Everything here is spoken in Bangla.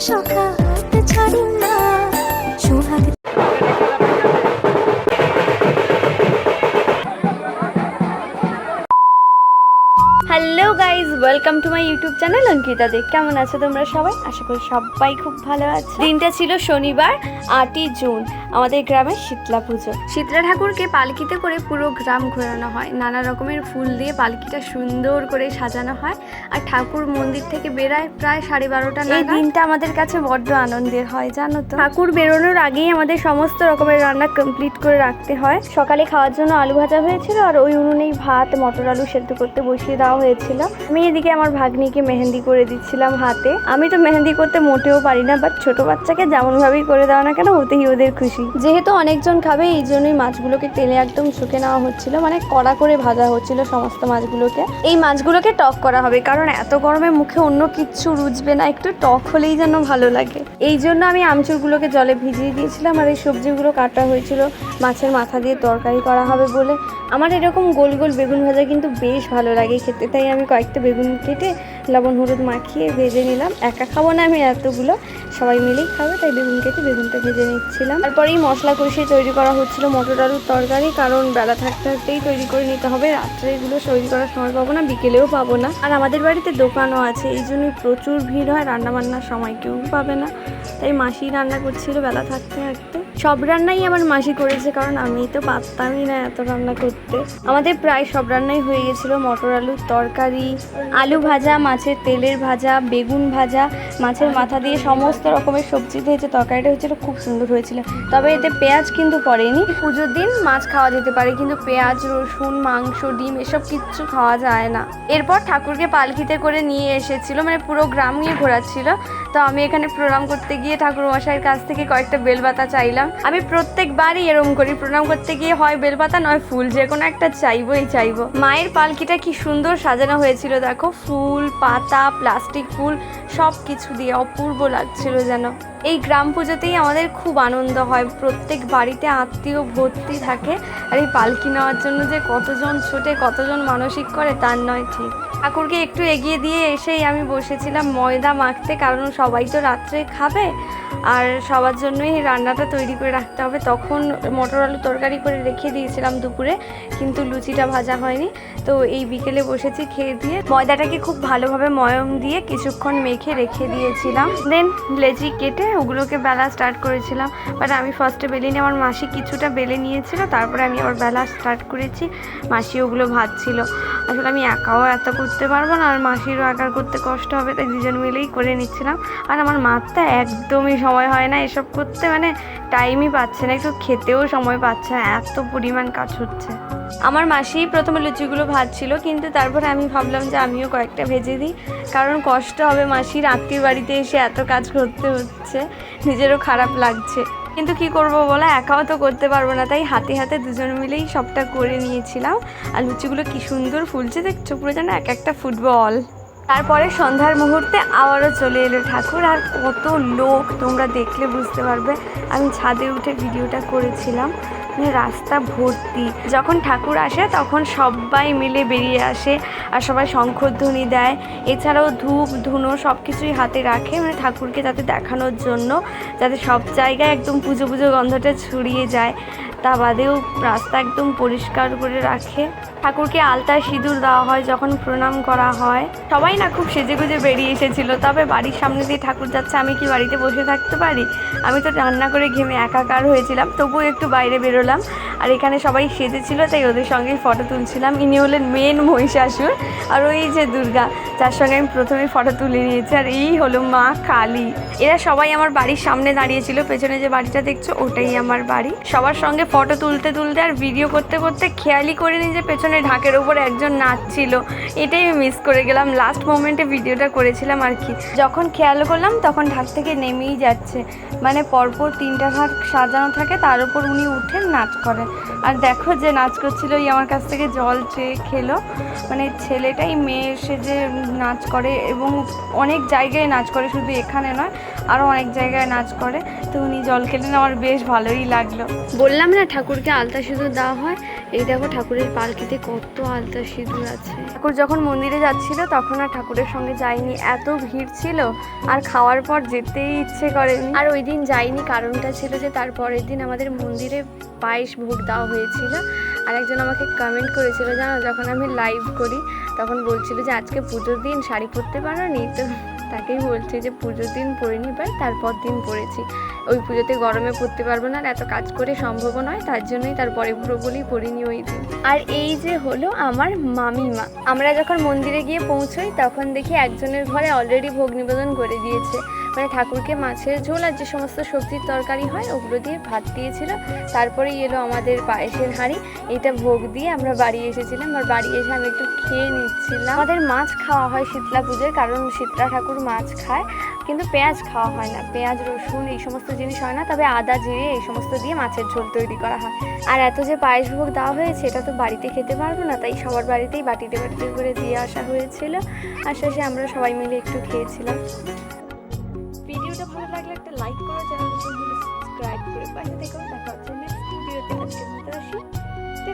সকাল hello guys welcome to my YouTube channel Ankita দেখ কেমন আছো তোমরা সবাই? আশা করি সবাই খুব ভালো আছে। দিনটা ছিল শনিবার আটই জুন। আমাদের গ্রামে শীতলা পুজো। শীতলা ঠাকুরকে পালকিতে করে পুরো গ্রাম ঘোরানো হয়। নানা রকমের ফুল দিয়ে পালকিটা সুন্দর করে সাজানো হয়। আর ঠাকুর মন্দির থেকে বেরায় প্রায় সাড়ে বারোটা এই দিনটা আমাদের কাছে বড্ড আনন্দের হয় জানো তো। ঠাকুর বেরোনোর আগেই আমাদের সমস্ত রকমের রান্না কমপ্লিট করে রাখতে হয়। সকালে খাওয়ার জন্য আলু ভাজা হয়েছিল আর ওই উনুনেই ভাত মটর আলু সেদ্ধ করতে বসিয়ে দেওয়া হয়েছিল। আমি এদিকে আমার ভাগ্নিকে মেহেন্দি করে দিচ্ছিলাম হাতে। আমি তো মেহেন্দি করতে মোটেও পারি না বাট ছোট বাচ্চাকে যেমন ভাবেই করে দাও না কেন, ওতেই ওদের খুশি। যেহেতু অনেকজন খাবে, এই জন্যই মাছগুলোকে তেলে একদম শুকে নেওয়া হচ্ছিল মানে কড়া করে ভাজা হচ্ছিল সমস্ত মাছগুলোকে। এই মাছগুলোকে টক করা হবে, কারণ এত গরমে মুখে অন্য কিচ্ছু রুচবে না, একটু টক হলেই যেন ভালো লাগে। এই জন্য আমি আমচুরগুলোকে জলে ভিজিয়ে দিয়েছিলাম, আর এই সবজিগুলো কাটা হয়েছিল, মাছের মাথা দিয়ে তরকারি করা হবে বলে। আমার এরকম গোল গোল বেগুন ভাজা কিন্তু বেশ ভালো লাগে খেতে। তাই আমি কয়েকটা বেগুন কেটে, লবণ, হলুদ মাখিয়ে ভেজে নিলাম। একা খাব না আমি এতগুলো। সবাই মিলেই খাবে, তাই বেগুন কেটে বেগুনটা ভেজে নিচ্ছিলাম। তারপরেই মশলা কষিয়ে তৈরি করা হচ্ছিল মটর আলুর তরকারি, কারণ বেলা থাকতে থাকতেই তৈরি করে নিতে হবে। রাত্রে এগুলো তৈরি করার সময় পাবো না, বিকেলেও পাবো না। আর আমাদের বাড়িতে দোকানও আছে, এই জন্যই প্রচুর ভিড় হয়, রান্নাবান্নার সময় কেউ পাবে না। তাই মাসি রান্না করছিল বেলা থাকতে থাকতে। সব রান্নাই আমার মাসি করেছে, কারণ আমি তো পারতামই না এত রান্না করতে। আমাদের প্রায় সব রান্নাই হয়ে গেছিল, মটর আলুর তরকারি, আলু ভাজা, মাছের তেলের ভাজা, বেগুন ভাজা, মাছের মাথা দিয়ে সমস্ত রকমের সবজি যে তরকারিটা হয়েছিল, খুব সুন্দর হয়েছিল। তবে এতে পেঁয়াজ কিন্তু পড়েনি। পুজোর দিন মাছ খাওয়া যেতে পারে, কিন্তু পেঁয়াজ, রসুন, মাংস, ডিম এসব কিচ্ছু খাওয়া যায় না। এরপর ঠাকুরকে পালকিতে করে নিয়ে এসেছিল মানে পুরো গ্রাম নিয়ে ঘোরাচ্ছিল। তো আমি এখানে প্রণাম করতে গিয়ে ঠাকুর মশাইয়ের কাছ থেকে কয়েকটা বেলপাতা চাইলাম। আমি প্রত্যেকবারই এরম করি, প্রণাম করতে গিয়ে হয় বেলপাতা, নয় ফুল, যে কোনো একটা চাইবোই চাইব। মায়ের পালকিটা কি সুন্দর সাজানো হয়েছিল, দেখো, ফুল, পাতা, প্লাস্টিক ফুল সব কিছু দিয়ে অপূর্ব লাগছিল যেন। এই গ্রাম পুজোতেই আমাদের খুব আনন্দ হয়, প্রত্যেক বাড়িতে আত্মীয় ভর্তি থাকে, আর এই পালকি নেওয়ার জন্য যে কতজন ছোটে, কতজন মানসিক করে, তার নয় ঠিক। ঠাকুরকে একটু এগিয়ে দিয়ে এসেই আমি বসেছিলাম ময়দা মাখতে, কারণ সবাই তো রাত্রে খাবে আর সবার জন্যই রান্নাটা তৈরি করে রাখতে হবে। তখন মটর আলু তরকারি করে রেখে দিয়েছিলাম দুপুরে, কিন্তু লুচিটা ভাজা হয়নি। তো এই বিকেলে বসেছি খেয়ে দিয়ে ময়দাটাকে খুব ভালোভাবে ময়ম দিয়ে কিছুক্ষণ মেখে রেখে দিয়েছিলাম। দেন লেচি কেটে ওগুলোকে বেলা স্টার্ট করেছিলাম। বাট আমি ফার্স্টে বেলিনি আমার মাসি কিছুটা বেলে নিয়েছিল, তারপরে আমি আবার বেলা স্টার্ট করেছি। মাসি ওগুলো ভাজছিল। আসলে আমি একাও এত করতে পারব না, আর মাসিরও একা করতে কষ্ট হবে, তাই দুজন মিলেই করে নিচ্ছিলাম। আর আমার মাত্রা একদমই সময় হয় না এসব করতে মানে টাইমই পাচ্ছে না, একটু খেতেও সময় পাচ্ছে না, এত পরিমাণ কাজ হচ্ছে। আমার মাসি প্রথমে লুচিগুলো ভাজছিল, কিন্তু তারপরে আমি ভাবলাম যে আমিও কয়েকটা ভেজে দিই, কারণ কষ্ট হবে মাসির আত্মীয় বাড়িতে এসে এত কাজ করতে হচ্ছে, নিজেরও খারাপ লাগছে। কিন্তু কি করব বলো? একাও তো করতে পারব না। তাই হাতে হাতে দুজন মিলেই সবটা করে নিয়েছিলাম। আর লুচিগুলো কি সুন্দর ফুলছে দেখছ? পুরো যেন এক একটা ফুটবল। তারপরে সন্ধ্যার মুহূর্তে আবারও চলে এলো ঠাকুর। আর কত লোক তোমরা দেখলে বুঝতে পারবে। আমি ছাদে উঠে ভিডিওটা করেছিলাম। রাস্তা ভর্তি। যখন ঠাকুর আসে, তখন সবাই মিলে বেরিয়ে আসে আর সবাই শঙ্খধ্বনি দেয়। এছাড়াও ধূপ, ধুনো সব কিছুই হাতে রাখে মানে ঠাকুরকে যাতে দেখানোর জন্য, যাতে সব জায়গায় একদম পুজো পুজো গন্ধটা ছড়িয়ে যায়। তা বাদেও রাস্তা একদম পরিষ্কার করে রাখে। ঠাকুরকে আলতা সিঁদুর দেওয়া হয়, যখন প্রণাম করা হয়। সবাই না খুব সেজে গুজে বেরিয়ে এসেছিল, তবে বাড়ির সামনে দিয়ে ঠাকুর যাচ্ছে, আমি কি বাড়িতে বসে থাকতে পারি? আমি তো রান্না করে ঘেমে একাকার হয়েছিলাম, তবুও একটু বাইরে বেরোলাম। আর এখানে সবাই সেজেছিল, তাই ওদের সঙ্গেই ফটো তুলছিলাম। ইনি হলেন মেন মহিষাসুর, আর ওই যে দুর্গা, যার সঙ্গে আমি প্রথমে ফটো তুলে নিয়েছি, আর এই হলো মা কালী। এরা সবাই আমার বাড়ির সামনে দাঁড়িয়েছিল পেছনে যে বাড়িটা দেখছ, ওটাই আমার বাড়ি। সবার সঙ্গে ফটো তুলতে তুলতে আর ভিডিও করতে করতে খেয়ালই করে নি যে পেছনে ঢাকের ওপর একজন নাচছিল। এটাই আমি মিস করে গেলাম। লাস্ট মোমেন্টে ভিডিওটা করেছিলাম আর কি। যখন খেয়াল করলাম, তখন ঢাক থেকে নেমেই যাচ্ছে। মানে পরপর তিনটা ঢাক সাজানো থাকে, তার উপর উনি উঠে নাচ করেন আর দেখো যে নাচ করছিল, ওই আমার কাছ থেকে জল চেয়ে খেলো। মানে ছেলেটাই মেয়ে এসে যে নাচ করে এবং অনেক জায়গায় নাচ করে শুধু এখানে নয় আরও অনেক জায়গায় নাচ করে। তো উনি জল খেলেন আমার বেশ ভালোই লাগল। বললাম না ঠাকুরকে আলতা সিঁদুর দেওয়া হয়? এই দেখো ঠাকুরের পালকিতে কত আলতা সিঁদুর আছে। ঠাকুর যখন মন্দিরে যাচ্ছিল তখন আর ঠাকুরের সঙ্গে যাইনি এত ভিড় ছিল আর খাওয়ার পর যেতেই ইচ্ছে করে আর ওই দিন যাইনি কারণটা ছিল যে তার পরের দিন আমাদের মন্দিরে পায়েস ভোগ দেওয়া হয়েছিল। আর একজন আমাকে কমেন্ট করেছিল, জানো, যখন আমি লাইভ করি, তখন বলছিল যে, আজকে পুজোর দিন, শাড়ি পরতে পারো নি তো তাকেই বলছি যে, পুজোর দিন পরিনি পাই তারপর দিন পরেছি। ওই পুজোতে গরমে পরতে পারব না আর এত কাজ করে সম্ভব নয়, তার জন্যই তারপরে পুরো বলেই পরিনি ওই দিন। আর এই যে হলো আমার মামিমা। আমরা যখন মন্দিরে গিয়ে পৌঁছই, তখন দেখি একজনের ঘরে অলরেডি ভোগ নিবেদন করে দিয়েছে। মানে ঠাকুরকে মাছের ঝোল আর যে সমস্ত সবজির তরকারি হয়, ওগুলো দিয়ে ভাত দিয়েছিল। তারপরেই এলো আমাদের পায়েসের হাঁড়ি। এটা ভোগ দিয়ে আমরা বাড়ি এসেছিলাম। আর বাড়ি এসে আমি একটু খেয়ে নিচ্ছিলাম। আমাদের মাছ খাওয়া হয় শীতলা পুজোয়, কারণ শীতলা ঠাকুর মাছ খায়। কিন্তু পেঁয়াজ খাওয়া হয় না। পেঁয়াজ, রসুন এই সমস্ত জিনিস হয় না, তবে আদা, জিরে এই সমস্ত দিয়ে মাছের ঝোল তৈরি করা হয়। আর এত যে পায়েস ভোগ দেওয়া হয়েছে, এটা তো বাড়িতে খেতে পারব না, তাই সবার বাড়িতেই বাটিতে বাটিতে করে দিয়ে আসা হয়েছিল। আর শেষে আমরা সবাই মিলে একটু খেয়েছিলাম। ভিডিওটা ভালো লাগলে একটা লাইক করো, চ্যানেলটা সাবস্ক্রাইব করে পাশে দেখো দেখা হচ্ছে নেক্সট ভিডিওতে আজকে